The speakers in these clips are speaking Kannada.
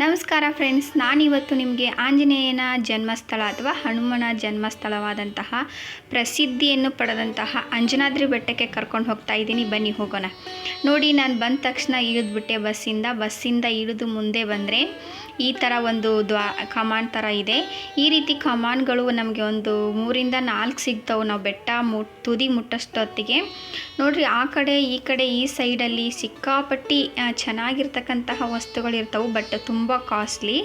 ನಮಸ್ಕಾರ ಫ್ರೆಂಡ್ಸ್, ನಾನಿವತ್ತು ನಿಮಗೆ ಆಂಜನೇಯನ ಜನ್ಮಸ್ಥಳ ಅಥವಾ ಹನುಮನ ಜನ್ಮಸ್ಥಳವಾದಂತಹ ಪ್ರಸಿದ್ಧಿಯನ್ನು ಪಡೆದಂತಹ ಅಂಜನಾದ್ರಿ ಬೆಟ್ಟಕ್ಕೆ ಕರ್ಕೊಂಡು ಹೋಗ್ತಾ ಇದ್ದೀನಿ. ಬನ್ನಿ ಹೋಗೋಣ. ನೋಡಿ, ನಾನು ಬಂದ ತಕ್ಷಣ ಇಳಿದ್ಬಿಟ್ಟೆ ಬಸ್ಸಿಂದ. ಬಸ್ಸಿಂದ ಇಳಿದು ಮುಂದೆ ಬಂದರೆ ಈ ಥರ ಒಂದು ದ್ವಾ, ಕಮಾನ್ ಥರ ಇದೆ. ಈ ರೀತಿ ಕಮಾನ್ಗಳು ನಮಗೆ ಒಂದು ಮೂರಿಂದ ನಾಲ್ಕು ಸಿಗ್ತವೆ. ನಾವು ಬೆಟ್ಟ ಮು ತುದಿ ಮುಟ್ಟಷ್ಟೊತ್ತಿಗೆ. ನೋಡಿರಿ, ಆ ಕಡೆ, ಈ ಕಡೆ, ಈ ಸೈಡಲ್ಲಿ ಸಿಕ್ಕಾಪಟ್ಟಿ ಚೆನ್ನಾಗಿರ್ತಕ್ಕಂತಹ ವಸ್ತುಗಳು ಇರ್ತವೆ ಬಟ್ ತುಂಬ ಕಾಸ್ಟ್ಲಿ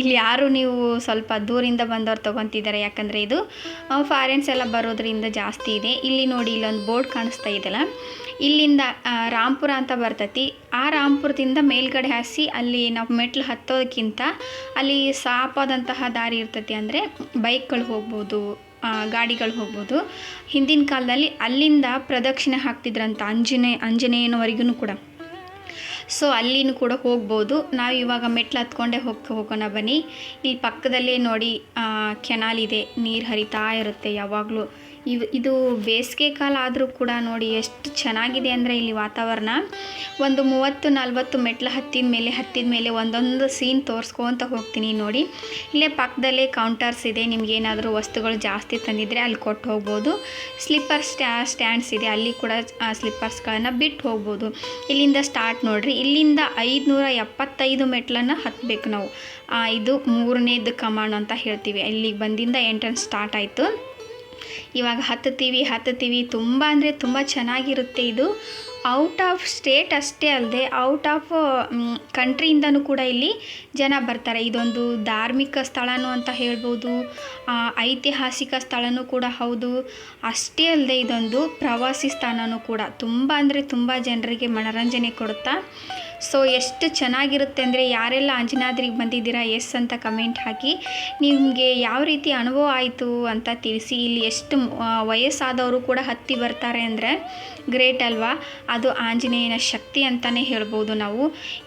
ಇಲ್ಲಿ ಯಾರು ನೀವು ಸ್ವಲ್ಪ ದೂರಿಂದ ಬಂದವ್ರು ತೊಗೊತಿದ್ದಾರೆ, ಯಾಕಂದರೆ ಇದು ಫಾರಿನ್ಸ್ ಎಲ್ಲ ಬರೋದ್ರಿಂದ ಜಾಸ್ತಿ ಇದೆ. ಇಲ್ಲಿ ನೋಡಿ ಇಲ್ಲೊಂದು ಬೋರ್ಡ್ ಕಾಣಿಸ್ತಾ ಇದೆಯಲ್ಲ? ಇಲ್ಲಿಂದ ರಾಮ್ಪುರ ಅಂತ ಬರ್ತೈತಿ. ಆ ರಾಂಪುರದಿಂದ ಮೇಲ್ಗಡೆ ಹಾಸಿ, ಅಲ್ಲಿ ನಾವು ಮೆಟ್ಲು ಹತ್ತೋದಕ್ಕಿಂತ ಅಲ್ಲಿ ಸಾಪಾದಂತಹ ದಾರಿ ಇರ್ತೈತಿ ಅಂದರೆ ಬೈಕ್ಗಳು ಹೋಗ್ಬೋದು ಗಾಡಿಗಳು ಹೋಗ್ಬೋದು. ಹಿಂದಿನ ಕಾಲದಲ್ಲಿ ಅಲ್ಲಿಂದ ಪ್ರದಕ್ಷಿಣೆ ಹಾಕ್ತಿದ್ರಂತ ಆಂಜನೇಯ ಆಂಜನೇಯನವರೆಗೂ ಕೂಡ. ಸೊ ಅಲ್ಲಿನೂ ಕೂಡ ಹೋಗ್ಬೋದು. ನಾವು ಇವಾಗ ಮೆಟ್ಲು ಹತ್ಕೊಂಡೇ ಹೋಗಿ, ಹೋಗೋಣ ಬನ್ನಿ. ಇಲ್ಲಿ ಪಕ್ಕದಲ್ಲೇ ನೋಡಿ ಕೆನಾಲ್ ಇದೆ. ನೀರು ಹರಿತಾ ಇರುತ್ತೆ ಯಾವಾಗಲೂ. ಇವ್, ಇದು ಬೇಸಿಗೆ ಕಾಲ ಆದರೂ ಕೂಡ ನೋಡಿ ಎಷ್ಟು ಚೆನ್ನಾಗಿದೆ ಅಂದರೆ ಇಲ್ಲಿ ವಾತಾವರಣ. ಒಂದು ಮೂವತ್ತು, ನಲ್ವತ್ತು ಮೆಟ್ಲು ಹತ್ತಿದ ಮೇಲೆ ಹತ್ತಿದ ಮೇಲೆ ಒಂದೊಂದು ಸೀನ್ ತೋರಿಸ್ಕೊಂತ ಹೋಗ್ತೀನಿ ನೋಡಿ. ಇಲ್ಲೇ ಪಕ್ಕದಲ್ಲೇ ಕೌಂಟರ್ಸ್ ಇದೆ ನಿಮ್ಗೇನಾದರೂ ವಸ್ತುಗಳು ಜಾಸ್ತಿ ತಂದಿದ್ದರೆ ಅಲ್ಲಿ ಕೊಟ್ಟು ಹೋಗ್ಬೋದು. ಸ್ಲಿಪ್ಪರ್ ಸ್ಟ್ಯಾ ಸ್ಟ್ಯಾಂಡ್ಸ್ ಇದೆ, ಅಲ್ಲಿ ಕೂಡ ಸ್ಲಿಪ್ಪರ್ಸ್ಗಳನ್ನು ಬಿಟ್ಟು ಹೋಗ್ಬೋದು. ಇಲ್ಲಿಂದ ಸ್ಟಾರ್ಟ್ ನೋಡಿರಿ, ಇಲ್ಲಿಂದ ಐದುನೂರ ಎಪ್ಪತ್ತೈದು ಮೆಟ್ಲನ್ನು ಹತ್ತಬೇಕು ನಾವು. ಇದು ಮೂರನೇದು ಕಮಾಂಡ್ ಅಂತ ಹೇಳ್ತೀವಿ. ಇಲ್ಲಿಗೆ ಬಂದಿಂದ ಎಂಟ್ರೆನ್ಸ್ ಸ್ಟಾರ್ಟ್ ಆಯಿತು. ಇವಾಗ ಹತ್ತುತ್ತೀವಿ ಹತ್ತುತ್ತೀವಿ. ತುಂಬ ಅಂದರೆ ತುಂಬ ಚೆನ್ನಾಗಿರುತ್ತೆ ಇದು. ಔಟ್ ಆಫ್ ಸ್ಟೇಟ್ ಅಷ್ಟೇ ಅಲ್ಲದೆ ಔಟ್ ಆಫ್ ಕಂಟ್ರಿಯಿಂದನೂ ಕೂಡ ಇಲ್ಲಿ ಜನ ಬರ್ತಾರೆ. ಇದೊಂದು ಧಾರ್ಮಿಕ ಸ್ಥಳನೂ ಅಂತ ಹೇಳ್ಬೋದು. ಐತಿಹಾಸಿಕ ಸ್ಥಳನೂ ಕೂಡ ಹೌದು. ಅಷ್ಟೇ ಅಲ್ಲದೆ ಇದೊಂದು ಪ್ರವಾಸಿ ಸ್ಥಾನವೂ ಕೂಡ. ತುಂಬ ಅಂದರೆ ತುಂಬ ಜನರಿಗೆ ಮನೋರಂಜನೆ ಕೊಡುತ್ತಾ ಸೊ ಎಷ್ಟು ಚೆನ್ನಾಗಿರುತ್ತೆ ಅಂದರೆ ಯಾರೆಲ್ಲ ಅಂಜನಾದ್ರಿಗೆ ಬಂದಿದ್ದೀರಾ ಎಸ್ ಅಂತ ಕಮೆಂಟ್ ಹಾಕಿ, ನಿಮಗೆ ಯಾವ ರೀತಿ ಅನುಭವ ಆಯಿತು ಅಂತ ತಿಳಿಸಿ. ಇಲ್ಲಿ ಎಷ್ಟು ವಯಸ್ಸಾದವರು ಕೂಡ ಹತ್ತಿ ಬರ್ತಾರೆ ಅಂದರೆ ಗ್ರೇಟ್ ಅಲ್ವಾ? ಅದು ಆಂಜನೇಯನ ಶಕ್ತಿ ಅಂತಲೇ ಹೇಳ್ಬೋದು ನಾವು.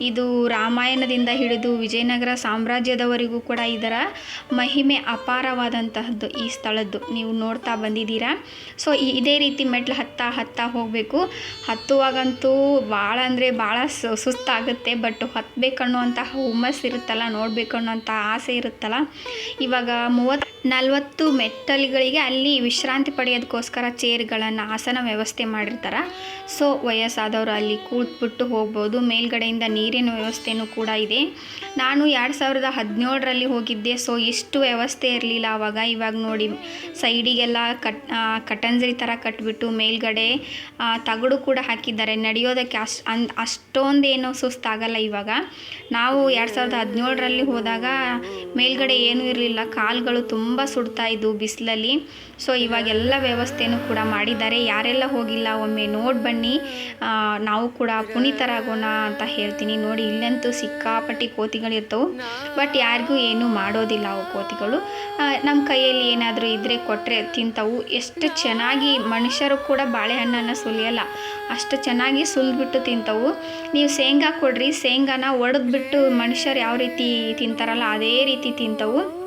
ಇದು ರಾಮಾಯಣದಿಂದ ಹಿಡಿದು ವಿಜಯನಗರ ಸಾಮ್ರಾಜ್ಯದವರೆಗೂ ಕೂಡ ಇದರ ಮಹಿಮೆ ಅಪಾರವಾದಂತಹದ್ದು ಈ ಸ್ಥಳದ್ದು. ನೀವು ನೋಡ್ತಾ ಬಂದಿದ್ದೀರಾ? ಸೊ ಇದೇ ರೀತಿ ಮೆಟ್ಲು ಹತ್ತಾ ಹತ್ತಾ ಹೋಗಬೇಕು. ಹತ್ತುವಾಗಂತೂ ಭಾಳ ಅಂದರೆ ಭಾಳ ಸು ಸುಸ್ತಾಗುತ್ತೆ ಬಟ್ ಹತ್ತಬೇಕನ್ನುವಂತಹ ಹುಮ್ಮಸ್ ಇರುತ್ತಲ್ಲ ನೋಡಬೇಕು ಅನ್ನೋಂಥ ಆಸೆ ಇರುತ್ತಲ್ಲ. ಇವಾಗ ಮೂವತ್ತು ನಲ್ವತ್ತು ಮೆಟ್ಟಲುಗಳಿಗೆ ಅಲ್ಲಿ ವಿಶ್ರಾಂತಿ ಪಡೆಯೋದಕ್ಕೋಸ್ಕರ ಚೇರ್ಗಳನ್ನು ಆಸನ ವ್ಯವಸ್ಥೆ ಮಾಡಿರ್ತಾರೆ. ಸೊ ವಯಸ್ಸಾದವರು ಅಲ್ಲಿ ಕೂತ್ಬಿಟ್ಟು ಹೋಗ್ಬೋದು, ಮೇಲ್ಗಡೆಯಿಂದ ನೀರಿನ ವ್ಯವಸ್ಥೆನೂ ಕೂಡ ಇದೆ. ನಾನು ಎರಡು ಸಾವಿರದ ಹದಿನೇಳರಲ್ಲಿ ಹೋಗಿದ್ದೆ ಸೊ ಇಷ್ಟು ವ್ಯವಸ್ಥೆ ಇರಲಿಲ್ಲ ಆವಾಗ ಇವಾಗ ನೋಡಿ, ಸೈಡಿಗೆಲ್ಲ ಕಟ್ ಕಟಂಜರಿ ಥರ ಕಟ್ಬಿಟ್ಟು ಮೇಲ್ಗಡೆ ತಗಡು ಕೂಡ ಹಾಕಿದ್ದಾರೆ. ನಡೆಯೋದಕ್ಕೆ ಅಷ್ಟು ಅನ್, ಅಷ್ಟೊಂದೇನು ಸುಸ್ತಾಗಲ್ಲ ಇವಾಗ. ನಾವು ಎರಡು ಸಾವಿರದ ಹದಿನೇಳರಲ್ಲಿ ಹೋದಾಗ ಮೇಲ್ಗಡೆ ಏನೂ ಇರಲಿಲ್ಲ. ಕಾಲುಗಳು ತುಂಬ ಸುಡ್ತಾ ಇದ್ವು ಬಿಸಿಲಲ್ಲಿ. ಸೊ ಇವಾಗೆಲ್ಲ ವ್ಯವಸ್ಥೆನೂ ಕೂಡ ಮಾಡಿದ್ದಾರೆ. ಯಾರೆಲ್ಲ ಹೋಗಿಲ್ಲ, ಒಮ್ಮೆ ನೋಡಿ ಬನ್ನಿ. ನಾವು ಕೂಡ ಪುನೀತರಾಗೋಣ ಅಂತ ಹೇಳ್ತೀನಿ. ನೋಡಿ, ಇಲ್ಲಂತೂ ಸಿಕ್ಕಾಪಟ್ಟಿ ಕೋತಿಗಳಿರ್ತವೆ ಬಟ್ ಯಾರಿಗೂ ಏನೂ ಮಾಡೋದಿಲ್ಲ ಅವು ಕೋತಿಗಳು. ನಮ್ಮ ಕೈಯಲ್ಲಿ ಏನಾದರೂ ಇದ್ದರೆ ಕೊಟ್ಟರೆ ತಿಂತವು. ಎಷ್ಟು ಚೆನ್ನಾಗಿ ಮನುಷ್ಯರು ಕೂಡ ಬಾಳೆಹಣ್ಣನ್ನು ಸುಲಿಯಲ್ಲ. ಅಷ್ಟು ಚೆನ್ನಾಗಿ ಸುಲಿದ್ಬಿಟ್ಟು ತಿಂತವು. ನೀವು ಶೇಂಗಾ ಕೊಡ್ರಿ. ಶೇಂಗಾನ ಒಡೆದ್ಬಿಟ್ಟು ಮನುಷ್ಯರು ಯಾವ ರೀತಿ ತಿಂತಾರಲ್ಲ, ಅದೇ ರೀತಿ ತಿಂತವು.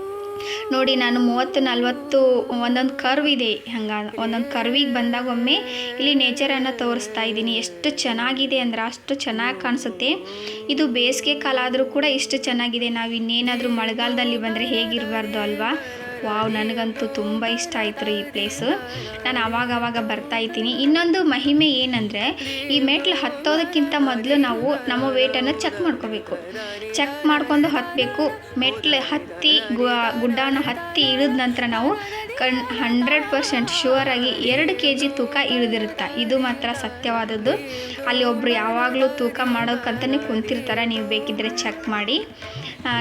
ನೋಡಿ, ನಾನು ಮೂವತ್ತು, ನಲ್ವತ್ತು ಒಂದೊಂದು ಕರ್ವ್ ಇದೆ. ಹಂಗೆ ಒಂದೊಂದು ಕರ್ವಿಗೆ ಬಂದಾಗ ಒಮ್ಮೆ ಇಲ್ಲಿ ನೇಚರನ್ನು ತೋರಿಸ್ತಾ ಇದ್ದೀನಿ. ಎಷ್ಟು ಚೆನ್ನಾಗಿದೆ ಅಂದ್ರೆ ಅಷ್ಟು ಚೆನ್ನಾಗಿ ಕಾಣಿಸುತ್ತೆ. ಇದು ಬೇಸಿಗೆ ಕಾಲ ಆದರೂ ಕೂಡ ಇಷ್ಟು ಚೆನ್ನಾಗಿದೆ. ನಾವು ಇನ್ನೇನಾದರೂ ಮಳೆಗಾಲದಲ್ಲಿ ಬಂದರೆ ಹೇಗಿರಬಾರ್ದು ಅಲ್ವಾ? ವಾವ್, ನನಗಂತೂ ತುಂಬ ಇಷ್ಟ ಆಯ್ತು ರೀ ಈ ಪ್ಲೇಸು ನಾನು ಆವಾಗ ಆವಾಗ ಬರ್ತಾ ಇದ್ದೀನಿ. ಇನ್ನೊಂದು ಮಹಿಮೆ ಏನಂದರೆ, ಈ ಮೆಟ್ಲು ಹತ್ತೋದಕ್ಕಿಂತ ಮೊದಲು ನಾವು ನಮ್ಮ ವೇಟನ್ನು ಚೆಕ್ ಮಾಡ್ಕೋಬೇಕು. ಚೆಕ್ ಮಾಡ್ಕೊಂಡು ಹತ್ತಬೇಕು ಮೆಟ್ಲು ಹತ್ತಿ ಗುಡ್ಡಾನ ಗುಡ್ಡನ ಹತ್ತಿ ಇಳಿದ ನಂತರ ನಾವು ಕಣ್ ಹಂಡ್ರೆಡ್ ಪರ್ಸೆಂಟ್ ಆಗಿ ಎರಡು ಕೆ ಜಿ ತೂಕ ಇಳಿದಿರುತ್ತೆ. ಇದು ಮಾತ್ರ ಸತ್ಯವಾದದ್ದು. ಅಲ್ಲಿ ಒಬ್ಬರು ಯಾವಾಗಲೂ ತೂಕ ಮಾಡೋಕ್ಕಂತಲೇ ಕುಂತಿರ್ತಾರೆ. ನೀವು ಬೇಕಿದ್ದರೆ ಚೆಕ್ ಮಾಡಿ.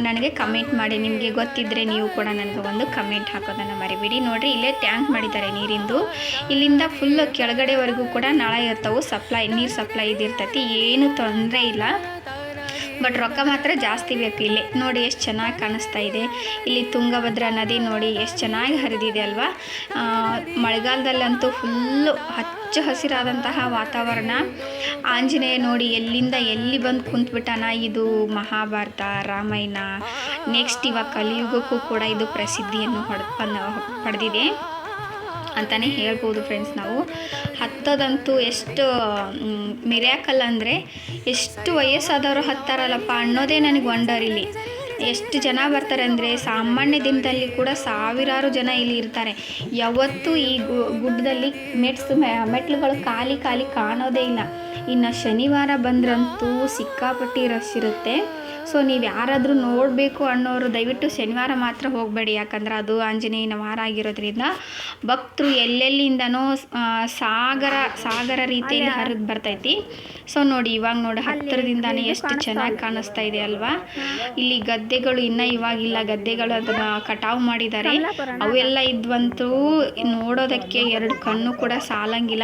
ನನಗೆ ಕಮೆಂಟ್ ಮಾಡಿ. ನಿಮಗೆ ಗೊತ್ತಿದ್ದರೆ ನೀವು ಕೂಡ ನನಗೆ ಒಂದು ಕಮೆಂಟ್ ಹಾಕೋದನ್ನು ಮರಿಬೇಡಿ. ನೋಡಿರಿ, ಇಲ್ಲೇ ಟ್ಯಾಂಕ್ ಮಾಡಿದ್ದಾರೆ ನೀರಿಂದು. ಇಲ್ಲಿಂದ ಫುಲ್ ಕೆಳಗಡೆವರೆಗೂ ಕೂಡ ನಳ ಇರ್ತವೆ ಸಪ್ಲೈ ನೀರು ಸಪ್ಲೈ ಇದಿರ್ತೈತಿ ಏನು ತೊಂದರೆ ಇಲ್ಲ. ಬಟ್ ರೊಕ್ಕ ಮಾತ್ರ ಜಾಸ್ತಿ ಬೇಕು ಇಲ್ಲಿ. ನೋಡಿ ಎಷ್ಟು ಚೆನ್ನಾಗಿ ಕಾಣಿಸ್ತಾ ಇದೆ. ಇಲ್ಲಿ ತುಂಗಭದ್ರಾ ನದಿ ನೋಡಿ ಎಷ್ಟು ಚೆನ್ನಾಗಿ ಹರಿದಿದೆ ಅಲ್ವಾ? ಮಳೆಗಾಲದಲ್ಲಂತೂ ಫುಲ್ಲು ಹಚ್ಚ ಹಸಿರಾದಂತಹ ವಾತಾವರಣ. ಆಂಜನೇಯ ನೋಡಿ ಎಲ್ಲಿಂದ ಎಲ್ಲಿ ಬಂದು ಕುಂತ್ಬಿಟ್ಟಾನ ಇದು ಮಹಾಭಾರತ, ರಾಮಾಯಣ. ನೆಕ್ಸ್ಟ್ ಇವಾಗ ಕಲಿಯುಗಕ್ಕೂ ಕೂಡ ಇದು ಪ್ರಸಿದ್ಧಿಯನ್ನು ಹೊಡೆ ಪಡೆದಿದೆ. ಅಂತಲೇ ಹೇಳ್ಬೋದು ಫ್ರೆಂಡ್ಸ್ ನಾವು. ಹತ್ತೋದಂತೂ ಎಷ್ಟು ಮಿರ್ಯಾಕಲ್ ಅಂದರೆ ಎಷ್ಟು ವಯಸ್ಸಾದವರು ಹತ್ತಾರಲ್ಲಪ್ಪ ಅನ್ನೋದೇ ನನಗೆ ವಂಡರ್ ಇಲ್ಲಿ. ಎಷ್ಟು ಜನ ಬರ್ತಾರೆ ಅಂದರೆ ಸಾಮಾನ್ಯ ದಿನದಲ್ಲಿ ಕೂಡ ಸಾವಿರಾರು ಜನ ಇಲ್ಲಿ ಇರ್ತಾರೆ. ಯಾವತ್ತೂ ಈ ಗುಡ್ಡದಲ್ಲಿ ಮೆಟ್ಸ್ ಮೆಟ್ಲುಗಳು ಖಾಲಿ ಖಾಲಿ ಕಾಣೋದೇ ಇಲ್ಲ. ಇನ್ನು ಶನಿವಾರ ಬಂದ್ರಂತೂ ಸಿಕ್ಕಾಪಟ್ಟಿ ರಶ್ ಇರುತ್ತೆ. ಸೊ ನೀವು ಯಾರಾದರೂ ನೋಡಬೇಕು ಅನ್ನೋರು ದಯವಿಟ್ಟು ಶನಿವಾರ ಮಾತ್ರ ಹೋಗಬೇಡಿ. ಯಾಕಂದ್ರೆ ಅದು ಆಂಜನೇಯನ ವಾರ ಆಗಿರೋದ್ರಿಂದ ಭಕ್ತರು ಎಲ್ಲೆಲ್ಲಿಂದನೋ ಸಾಗರ ಸಾಗರ ರೀತಿಯಲ್ಲಿ ಹರಿದು ಬರ್ತೈತಿ. ಸೊ ನೋಡಿ ಇವಾಗ ನೋಡಿ ಹತ್ತಿರದಿಂದಾನೇ ಎಷ್ಟು ಚೆನ್ನಾಗಿ ಕಾಣಿಸ್ತಾ ಇದೆ ಅಲ್ವಾ? ಇಲ್ಲಿ ಗದ್ದೆಗಳು ಇನ್ನ ಇವಾಗಿಲ್ಲ ಗದ್ದೆಗಳು ಅದನ್ನು ಕಟಾವು ಮಾಡಿದ್ದಾರೆ. ಅವೆಲ್ಲ ಇದ್ವಂತೂ ನೋಡೋದಕ್ಕೆ ಎರಡು ಕಣ್ಣು ಕೂಡ ಸಾಲಂಗಿಲ್ಲ.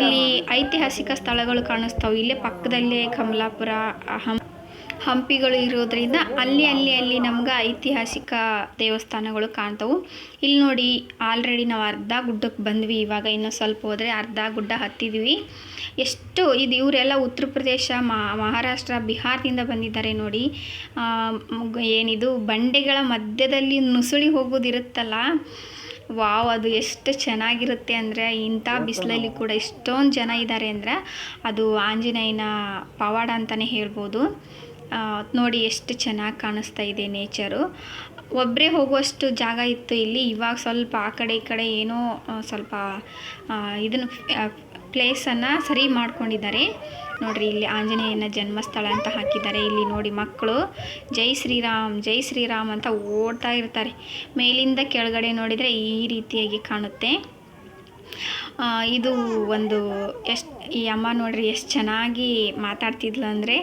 ಇಲ್ಲಿ ಐತಿಹಾಸಿಕ ಸ್ಥಳಗಳು ಕಾಣಿಸ್ತಾವೆ. ಇಲ್ಲೇ ಪಕ್ಕದಲ್ಲೇ ಕಮಲಾಪುರ ಹಂ ಹಂಪಿಗಳು ಇರೋದ್ರಿಂದ ಅಲ್ಲಿ ಅಲ್ಲಿ ಅಲ್ಲಿ ನಮ್ಗೆ ಐತಿಹಾಸಿಕ ದೇವಸ್ಥಾನಗಳು ಕಾಣ್ತವು. ಇಲ್ಲಿ ನೋಡಿ ಆಲ್ರೆಡಿ ನಾವು ಅರ್ಧ ಗುಡ್ಡಕ್ಕೆ ಬಂದ್ವಿ, ಇವಾಗ ಇನ್ನೂ ಸ್ವಲ್ಪ ಹೋದರೆ ಅರ್ಧ ಗುಡ್ಡ ಹತ್ತಿದ್ವಿ. ಎಷ್ಟು ಇದು ಇವರೆಲ್ಲ ಉತ್ತರ ಪ್ರದೇಶ ಮಹಾರಾಷ್ಟ್ರ, ಬಿಹಾರದಿಂದ ಬಂದಿದ್ದಾರೆ ನೋಡಿ. ಏನಿದು, ಬಂಡೆಗಳ ಮಧ್ಯದಲ್ಲಿ ನುಸುಳಿ ಹೋಗೋದಿರುತ್ತಲ್ಲ ವಾವ್, ಅದು ಎಷ್ಟು ಚೆನ್ನಾಗಿರುತ್ತೆ ಅಂದರೆ ಇಂಥ ಬಿಸಿಲಲ್ಲಿ ಕೂಡ ಎಷ್ಟೊಂದು ಜನ ಇದ್ದಾರೆ ಅಂದರೆ ಅದು ಆಂಜನೇಯನ ಪವಾಡ ಅಂತಲೇ ಹೇಳ್ಬೋದು. ನೋಡಿ ಎಷ್ಟು ಚೆನ್ನಾಗಿ ಕಾಣಿಸ್ತಾ ಇದೆ ನೇಚರು. ಒಬ್ಬರೇ ಹೋಗುವಷ್ಟು ಜಾಗ ಇತ್ತು ಇಲ್ಲಿ. ಇವಾಗ ಸ್ವಲ್ಪ ಆ ಕಡೆ ಈ ಕಡೆ ಏನೋ ಸ್ವಲ್ಪ ಇದನ್ನು ಪ್ಲೇಸನ್ನು ಸರಿ ಮಾಡ್ಕೊಂಡಿದ್ದಾರೆ. ನೋಡಿರಿ, ಇಲ್ಲಿ ಆಂಜನೇಯನ ಜನ್ಮಸ್ಥಳ ಅಂತ ಹಾಕಿದ್ದಾರೆ. ಇಲ್ಲಿ ನೋಡಿ ಮಕ್ಕಳು. ಜೈ ಶ್ರೀರಾಮ್ ಜೈ ಶ್ರೀರಾಮ್ ಅಂತ ಓಡ್ತಾ ಇರ್ತಾರೆ. ಮೇಲಿಂದ ಕೆಳಗಡೆ ನೋಡಿದರೆ ಈ ರೀತಿಯಾಗಿ ಕಾಣುತ್ತೆ. ಇದು ಒಂದು ಎಷ್ಟು, ಈ ಅಮ್ಮ ನೋಡ್ರಿ ಎಷ್ಟು ಚೆನ್ನಾಗಿ ಮಾತಾಡ್ತಿದ್ಲು ಅಂದರೆ,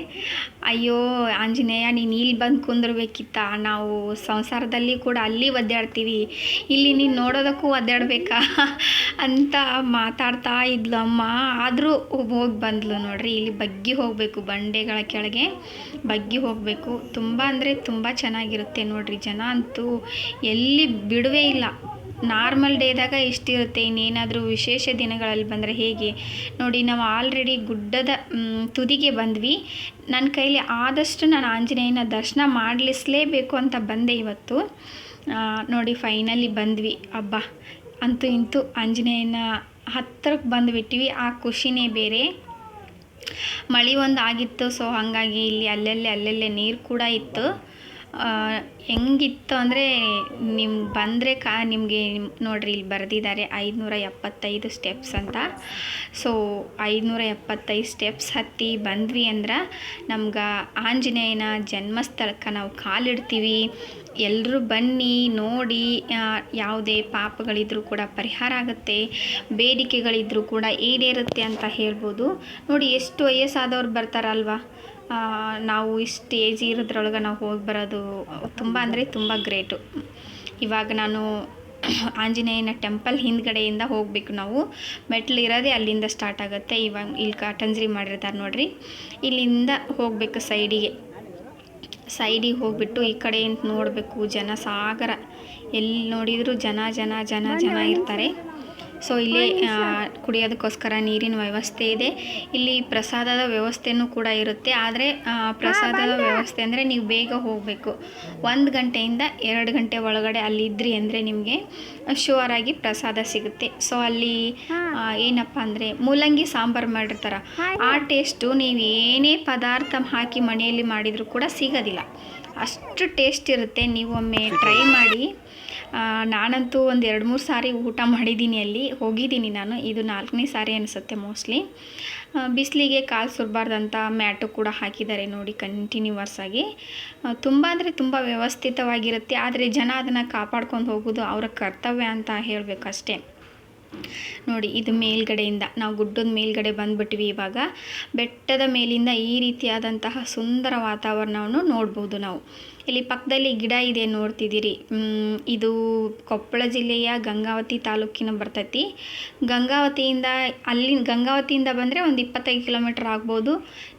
ಅಯ್ಯೋ ಆಂಜನೇಯ ನೀನು ಇಲ್ಲಿ ಬಂದು ಕುಂದಿರ್ಬೇಕಿತ್ತ? ನಾವು ಸಂಸಾರದಲ್ಲಿ ಕೂಡ ಅಲ್ಲಿ ಒದ್ದಾಡ್ತೀವಿ. ಇಲ್ಲಿ ನೀನು ನೋಡೋದಕ್ಕೂ ಒದ್ದಾಡ್ಬೇಕಾ? ಅಂತ ಮಾತಾಡ್ತಾ ಇದ್ಲು ಅಮ್ಮ. ಆದರೂ ಹೋಗಿ ಬಂದ್ಲು ನೋಡ್ರಿ. ಇಲ್ಲಿ ಬಗ್ಗಿ ಹೋಗಬೇಕು, ಬಂಡೆಗಳ ಕೆಳಗೆ ಬಗ್ಗಿ ಹೋಗಬೇಕು. ತುಂಬ ಅಂದರೆ ತುಂಬ ಚೆನ್ನಾಗಿರುತ್ತೆ ನೋಡ್ರಿ ಜನ ಅಂತೂ. ಎಲ್ಲಿ ಬಿಡುವೇ ಇಲ್ಲ. ನಾರ್ಮಲ್ ಡೇದಾಗ ಇಷ್ಟಿರುತ್ತೆ ಇನ್ನೇನಾದರೂ ವಿಶೇಷ ದಿನಗಳಲ್ಲಿ ಬಂದರೆ ಹೇಗೆ? ನೋಡಿ, ನಾವು ಆಲ್ರೆಡಿ ಗುಡ್ಡದ ತುದಿಗೆ ಬಂದ್ವಿ. ನನ್ನ ಕೈಲಿ ಆದಷ್ಟು ನಾನು ಆಂಜನೇಯನ ದರ್ಶನ ಮಾಡಲಿಸಲೇಬೇಕು ಅಂತ ಬಂದೆ ಇವತ್ತು. ನೋಡಿ ಫೈನಲಿ ಬಂದ್ವಿ. ಹಬ್ಬ ಅಂತೂ ಇಂತೂ ಆಂಜನೇಯನ ಹತ್ತಿರಕ್ಕೆ ಬಂದುಬಿಟ್ವಿ ಆ ಖುಷಿನೇ ಬೇರೆ. ಮಳೆ ಒಂದು ಆಗಿತ್ತು ಸೊ ಹಾಗಾಗಿ ಇಲ್ಲಿ ಅಲ್ಲಲ್ಲೇ ಅಲ್ಲಲ್ಲೇ ನೀರು ಕೂಡ ಇತ್ತು. ಹೆಂಗಿತ್ತು ಅಂದರೆ ನಿಮ್ಮ ಬಂದರೆ ಕಾ, ನಿಮಗೆ ನೋಡಿರಿ ಇಲ್ಲಿ ಬರೆದಿದ್ದಾರೆ ಐದುನೂರ ಎಪ್ಪತ್ತೈದು ಸ್ಟೆಪ್ಸ್ ಅಂತ. ಸೊ ಐದುನೂರ ಎಪ್ಪತ್ತೈದು ಸ್ಟೆಪ್ಸ್ ಹತ್ತಿ ಬಂದ್ವಿ ಅಂದ್ರೆ ನಮ್ಗೆ ಆಂಜನೇಯನ ಜನ್ಮಸ್ಥಳಕ್ಕೆ ನಾವು ಕಾಲಿಡ್ತೀವಿ. ಎಲ್ಲರೂ ಬನ್ನಿ, ನೋಡಿ ಯಾವುದೇ ಪಾಪಗಳಿದ್ರೂ ಕೂಡ ಪರಿಹಾರ ಆಗುತ್ತೆ ಬೇಡಿಕೆಗಳಿದ್ದರೂ ಕೂಡ ಈಡೇರುತ್ತೆ ಅಂತ ಹೇಳ್ಬೋದು. ನೋಡಿ, ಎಷ್ಟು ವಯಸ್ಸಾದವ್ರು ಬರ್ತಾರಲ್ವ? ನಾವು ಇಷ್ಟು ಏಜ್ ಇರೋದ್ರೊಳಗೆ ನಾವು ಹೋಗಿ ಬರೋದು ತುಂಬ ಅಂದರೆ ತುಂಬ ಗ್ರೇಟು ಇವಾಗ ನಾನು ಆಂಜನೇಯನ ಟೆಂಪಲ್ ಹಿಂದ್ಗಡೆಯಿಂದ ಹೋಗಬೇಕು ನಾವು. ಮೆಟ್ಲು ಇರೋದೇ ಅಲ್ಲಿಂದ ಸ್ಟಾರ್ಟ್ ಆಗುತ್ತೆ. ಇವಾಗ ಇಲ್ಲಿ ಕಾಟಂಜ್ರಿ ಮಾಡಿರ್ತಾರೆ ನೋಡಿರಿ. ಇಲ್ಲಿಂದ ಹೋಗಬೇಕು ಸೈಡಿಗೆ ಸೈಡಿಗೆ ಹೋಗ್ಬಿಟ್ಟು ಈ ಕಡೆಯಿಂದ ನೋಡಬೇಕು ಜನ ಸಾಗರ ಎಲ್ಲಿ ನೋಡಿದರೂ ಜನ ಜನ ಜನ ಜನ ಇರ್ತಾರೆ. ಸೊ ಇಲ್ಲಿ ಕುಡಿಯೋದಕ್ಕೋಸ್ಕರ ನೀರಿನ ವ್ಯವಸ್ಥೆ ಇದೆ. ಇಲ್ಲಿ ಪ್ರಸಾದದ ವ್ಯವಸ್ಥೆನೂ ಕೂಡ ಇರುತ್ತೆ. ಆದರೆ ಪ್ರಸಾದದ ವ್ಯವಸ್ಥೆ ಅಂದರೆ ನೀವು ಬೇಗ ಹೋಗಬೇಕು. ಒಂದು ಗಂಟೆಯಿಂದ ಎರಡು ಗಂಟೆ ಒಳಗಡೆ ಅಲ್ಲಿ ಇದ್ರಿ ಅಂದರೆ ನಿಮಗೆ ಶೂರ್ ಆಗಿ ಪ್ರಸಾದ ಸಿಗುತ್ತೆ. ಸೊ ಅಲ್ಲಿ ಏನಪ್ಪ ಅಂದರೆ ಮೂಲಂಗಿ ಸಾಂಬಾರು ಮಾಡಿರ್ತಾರ. ಆ ಟೇಸ್ಟು ನೀವು ಏನೇ ಪದಾರ್ಥ ಹಾಕಿ ಮನೆಯಲ್ಲಿ ಮಾಡಿದರೂ ಕೂಡ ಸಿಗೋದಿಲ್ಲ. ಅಷ್ಟು ಟೇಸ್ಟ್ ಇರುತ್ತೆ. ನೀವು ಒಮ್ಮೆ ಟ್ರೈ ಮಾಡಿ ನಾನಂತೂ ಒಂದು ಎರಡು ಮೂರು ಸಾರಿ ಊಟ ಮಾಡಿದ್ದೀನಿ ಅಲ್ಲಿ ಹೋಗಿದ್ದೀನಿ ನಾನು. ಇದು ನಾಲ್ಕನೇ ಸಾರಿ ಅನಿಸುತ್ತೆ ಮೋಸ್ಟ್ಲಿ ಬಿಸಿಲಿಗೆ ಕಾಲು ಸುರಬಾರ್ದಂತ ಮ್ಯಾಟು ಕೂಡ ಹಾಕಿದ್ದಾರೆ ನೋಡಿ ಕಂಟಿನ್ಯೂವರ್ಸ್ ಆಗಿ. ತುಂಬ ಅಂದರೆ ತುಂಬ ವ್ಯವಸ್ಥಿತವಾಗಿರುತ್ತೆ, ಆದರೆ ಜನ ಅದನ್ನು ಕಾಪಾಡ್ಕೊಂಡು ಹೋಗೋದು ಅವರ ಕರ್ತವ್ಯ ಅಂತ ಹೇಳಬೇಕಷ್ಟೇ. ನೋಡಿ, ಇದು ಮೇಲ್ಗಡೆಯಿಂದ, ನಾವು ಗುಡ್ಡದ ಮೇಲ್ಗಡೆ ಬಂದ್ಬಿಟ್ವಿ ಇವಾಗ. ಬೆಟ್ಟದ ಮೇಲಿಂದ ಈ ರೀತಿಯಾದಂತಹ ಸುಂದರ ವಾತಾವರಣವನ್ನು ನೋಡ್ಬೋದು ನಾವು. ಇಲ್ಲಿ ಪಕ್ಕದಲ್ಲಿ ಗಿಡ ಇದೆ ನೋಡ್ತಿದ್ದೀರಿ. ಇದು ಕೊಪ್ಪಳ ಜಿಲ್ಲೆಯ ಗಂಗಾವತಿ ತಾಲೂಕಿನ ಬರ್ತೈತಿ. ಗಂಗಾವತಿಯಿಂದ ಅಲ್ಲಿ ಗಂಗಾವತಿಯಿಂದ ಬಂದರೆ ಒಂದು ಇಪ್ಪತ್ತೈದು ಕಿಲೋಮೀಟ್ರ್ ಆಗ್ಬೋದು.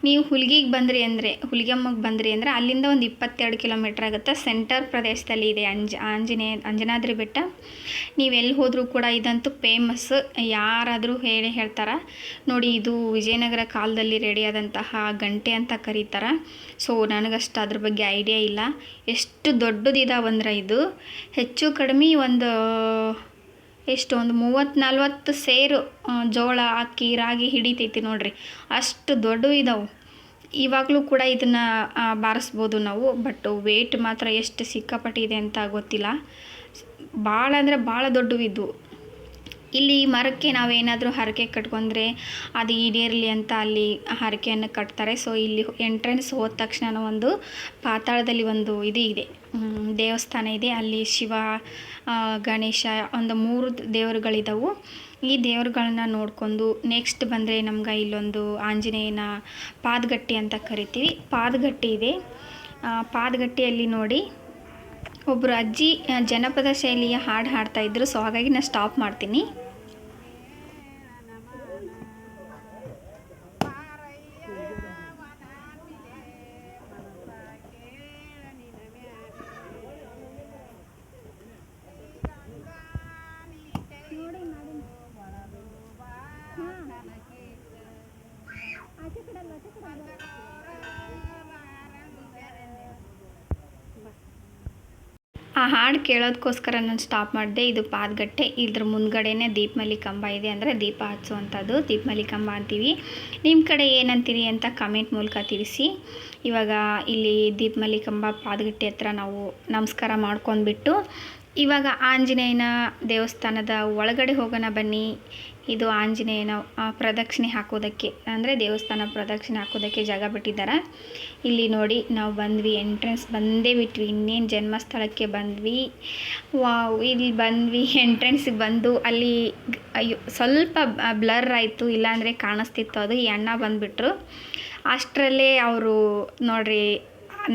ನೀವು ಹುಲ್ಗಿಗೆ ಬಂದ್ರಿ ಅಂದರೆ, ಹುಲಿಗೆಮ್ಮಗೆ ಬಂದ್ರಿ ಅಂದರೆ ಅಲ್ಲಿಂದ ಒಂದು ಇಪ್ಪತ್ತೆರಡು ಕಿಲೋಮೀಟ್ರ್ ಆಗುತ್ತೆ. ಸೆಂಟರ್ ಪ್ರದೇಶದಲ್ಲಿ ಇದೆ ಅಂಜ ಆಂಜನೇಯ ಅಂಜನಾದ್ರಿ ಬೆಟ್ಟ. ನೀವು ಎಲ್ಲಿ ಹೋದರೂ ಕೂಡ ಇದಂತೂ ಫೇಮಸ್ ಯಾರಾದರೂ ಹೇಳಿ ಹೇಳ್ತಾರೆ. ನೋಡಿ, ಇದು ವಿಜಯನಗರ ಕಾಲದಲ್ಲಿ ರೆಡಿಯಾದಂತಹ ಗಂಟೆ ಅಂತ ಕರೀತಾರೆ. ಸೊ ನನಗಷ್ಟು ಅದ್ರ ಬಗ್ಗೆ ಐಡಿಯಾ ಇಲ್ಲ. ಎಷ್ಟು ದೊಡ್ಡದಿದಾವಂದ್ರೆ ಇದು? ಹೆಚ್ಚು ಕಡಿಮೆ ಒಂದು, ಎಷ್ಟು ಒಂದು ಮೂವತ್ತು ನಲ್ವತ್ತು ಸೇರು ಜೋಳ, ಅಕ್ಕಿ, ರಾಗಿ ಹಿಡಿತೈತಿ ನೋಡಿರಿ. ಅಷ್ಟು ದೊಡ್ಡವು ಇದಾವೆ. ಇವಾಗಲೂ ಕೂಡ ಇದನ್ನು ಬಾರಿಸ್ಬೋದು ನಾವು. ಬಟ್ ವೇಟ್ ಮಾತ್ರ ಎಷ್ಟು ಸಿಕ್ಕಾಪಟ್ಟಿದೆ ಅಂತ ಗೊತ್ತಿಲ್ಲ. ಭಾಳ ಅಂದರೆ ಭಾಳ ದೊಡ್ಡವಿದ್ವು ಇಲ್ಲಿ ಮರಕ್ಕೆ ನಾವೇನಾದರೂ ಹರಕೆ ಕಟ್ಕೊಂಡ್ರೆ ಅದು ಈಡೇರಲಿ ಅಂತ ಅಲ್ಲಿ ಹರಕೆಯನ್ನು ಕಟ್ತಾರೆ. ಸೊ ಇಲ್ಲಿ ಎಂಟ್ರೆನ್ಸ್ ಹೋದ ತಕ್ಷಣ ಒಂದು ಪಾತಾಳದಲ್ಲಿ ಒಂದು ಇದು ಇದೆ. ದೇವಸ್ಥಾನ ಇದೆ. ಅಲ್ಲಿ ಶಿವ ಗಣೇಶ ಒಂದು ಮೂರು ದೇವರುಗಳಿದ್ದವು ಈ ದೇವರುಗಳನ್ನ ನೋಡ್ಕೊಂಡು ನೆಕ್ಸ್ಟ್ ಬಂದರೆ ನಮ್ಗೆ ಇಲ್ಲೊಂದು ಆಂಜನೇಯನ ಪಾದಗಟ್ಟಿ ಅಂತ ಕರಿತೀವಿ. ಪಾದಗಟ್ಟಿ ಇದೆ. ಪಾದಗಟ್ಟಿಯಲ್ಲಿ ನೋಡಿ ಒಬ್ಬರು ಅಜ್ಜಿ ಜನಪದ ಶೈಲಿಯ ಹಾಡು ಹಾಡ್ತಾ ಇದ್ರು. ಸೊ ಹಾಗಾಗಿ ನಾನು ಸ್ಟಾಪ್ ಮಾಡ್ತೀನಿ. ಆ ಹಾಡು ಕೇಳೋದಕ್ಕೋಸ್ಕರ ನಾನು ಸ್ಟಾಪ್ ಮಾಡಿದೆ. ಇದು ಪಾದಗಟ್ಟೆ. ಇದ್ರ ಮುಂದ್ಗಡೆನೇ ದೀಪಮಲಿ ಕಂಬ ಇದೆ ಅಂದರೆ ದೀಪ ಹಚ್ಚುವಂಥದ್ದು. ದೀಪಮಲಿ ಕಂಬ ಅಂತೀವಿ. ನಿಮ್ಮ ಕಡೆ ಏನಂತೀರಿ ಅಂತ ಕಮೆಂಟ್ ಮೂಲಕ ತಿಳಿಸಿ. ಇವಾಗ ಇಲ್ಲಿ ದೀಪಮಲಿ ಕಂಬ ಪಾದಗಟ್ಟೆ ಹತ್ರ ನಾವು ನಮಸ್ಕಾರ ಮಾಡ್ಕೊಂಡ್ಬಿಟ್ಟು ಇವಾಗ ಆಂಜನೇಯನ ದೇವಸ್ಥಾನದ ಒಳಗಡೆ ಹೋಗೋಣ ಬನ್ನಿ. ಇದು ಆಂಜನೇಯನ ಪ್ರದಕ್ಷಿಣೆ ಹಾಕೋದಕ್ಕೆ. ಅಂದರೆ ದೇವಸ್ಥಾನ ಪ್ರದಕ್ಷಿಣೆ ಹಾಕೋದಕ್ಕೆ ಜಾಗ ಬಿಟ್ಟಿದ್ದಾರೆ. ಇಲ್ಲಿ ನೋಡಿ, ನಾವು ಬಂದ್ವಿ ಎಂಟ್ರೆನ್ಸ್ ಬಂದೇ ಬಿಟ್ವಿ. ಇನ್ನೇನು ಜನ್ಮಸ್ಥಳಕ್ಕೆ ಬಂದ್ವಿ? ವಾವ್, ಇಲ್ಲಿ ಬಂದ್ವಿ ಎಂಟ್ರೆನ್ಸಿಗೆ ಬಂದು ಅಲ್ಲಿ ಅಯ್ಯೋ, ಸ್ವಲ್ಪ ಬ್ಲರ್ ಆಯಿತು. ಇಲ್ಲಾಂದರೆ ಕಾಣಿಸ್ತಿತ್ತು ಅದು. ಈ ಅಣ್ಣ ಬಂದುಬಿಟ್ರು. ಅಷ್ಟರಲ್ಲೇ ಅವರು ನೋಡ್ರಿ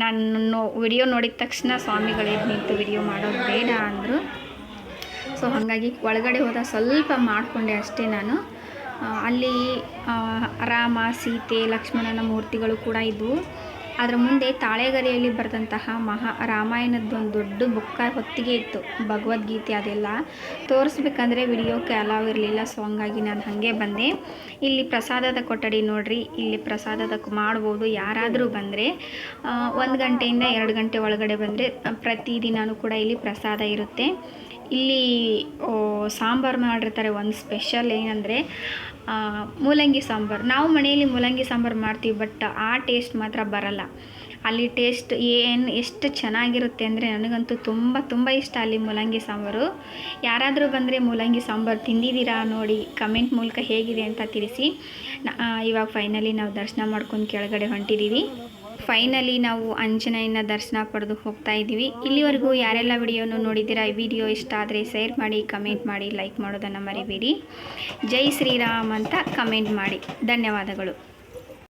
ನಾನು ನೋ ವಿಡಿಯೋ ನೋಡಿದ ತಕ್ಷಣ ಸ್ವಾಮಿಗಳು ನಿಂತು ವಿಡಿಯೋ ಮಾಡೋದು ಬೇಡ ಅಂದರು. ಸೊ ಹಾಗಾಗಿ ಒಳಗಡೆ ಹೋದ ಸ್ವಲ್ಪ ಮಾಡಿಕೊಂಡೆ ಅಷ್ಟೇ ನಾನು. ಅಲ್ಲಿ ರಾಮ, ಸೀತೆ, ಲಕ್ಷ್ಮಣನ ಮೂರ್ತಿಗಳು ಕೂಡ ಇದ್ವು. ಅದರ ಮುಂದೆ ತಾಳೆಗರಿಯಲ್ಲಿ ಬರೆದಂತಹ ಮಹಾ ರಾಮಾಯಣದ ಒಂದು ದೊಡ್ಡ ಬುಕ್ಕ ಹೊತ್ತಿಗೆ ಇತ್ತು. ಭಗವದ್ಗೀತೆ ಅದೆಲ್ಲ ತೋರಿಸ್ಬೇಕಂದ್ರೆ ವಿಡಿಯೋಕ್ಕೆ ಅಲಾವ್ ಇರಲಿಲ್ಲ ಸೊ ಹಂಗಾಗಿ ನಾನು ಹಾಗೆ ಬಂದೆ. ಇಲ್ಲಿ ಪ್ರಸಾದದ ಕೊಠಡಿ ನೋಡ್ರಿ, ಇಲ್ಲಿ ಪ್ರಸಾದದ ಮಾಡ್ಬೋದು. ಯಾರಾದರೂ ಬಂದರೆ ಒಂದು ಗಂಟೆಯಿಂದ ಎರಡು ಗಂಟೆ ಒಳಗಡೆ ಬಂದರೆ ಪ್ರತಿದಿನವೂ ಕೂಡ ಇಲ್ಲಿ ಪ್ರಸಾದ ಇರುತ್ತೆ. ಇಲ್ಲಿ ಸಾಂಬಾರು ಮಾಡಿರ್ತಾರೆ ಒಂದು ಸ್ಪೆಷಲ್ ಏನಂದರೆ ಮೂಲಂಗಿ ಸಾಂಬಾರು. ನಾವು ಮನೆಯಲ್ಲಿ ಮೂಲಂಗಿ ಸಾಂಬಾರು ಮಾಡ್ತೀವಿ ಬಟ್ ಆ ಟೇಸ್ಟ್ ಮಾತ್ರ ಬರಲ್ಲ. ಅಲ್ಲಿ ಟೇಸ್ಟ್ ಏನು ಎಷ್ಟು ಚೆನ್ನಾಗಿರುತ್ತೆ ಅಂದರೆ ನನಗಂತೂ ತುಂಬ ತುಂಬ ಇಷ್ಟ ಅಲ್ಲಿ ಮೂಲಂಗಿ ಸಾಂಬಾರು. ಯಾರಾದರೂ ಬಂದರೆ ಮೂಲಂಗಿ ಸಾಂಬಾರು ತಿಂದಿದ್ದೀರಾ ನೋಡಿ ಕಮೆಂಟ್ ಮೂಲಕ ಹೇಗಿದೆ ಅಂತ ತಿಳಿಸಿ. ಇವಾಗ ಫೈನಲಿ ನಾವು ದರ್ಶನ ಮಾಡ್ಕೊಂಡು ಕೆಳಗಡೆ ಹೊಂಟಿದ್ದೀವಿ. ಫೈನಲಿ ನಾವು ಅಂಜನೇಯನ ದರ್ಶನ ಪಡೆದು ಹೋಗ್ತಾ ಇದ್ದೀವಿ. ಇಲ್ಲಿವರೆಗೂ ಯಾರೆಲ್ಲ ವಿಡಿಯೋನು ನೋಡಿದ್ದೀರಾ, ಈ ವಿಡಿಯೋ ಇಷ್ಟ ಆದರೆ ಶೇರ್ ಮಾಡಿ ಕಮೆಂಟ್ ಮಾಡಿ ಲೈಕ್ ಮಾಡೋದನ್ನು ಮರಿಬೇಡಿ. ಜೈ ಶ್ರೀರಾಮ್ ಅಂತ ಕಮೆಂಟ್ ಮಾಡಿ. ಧನ್ಯವಾದಗಳು.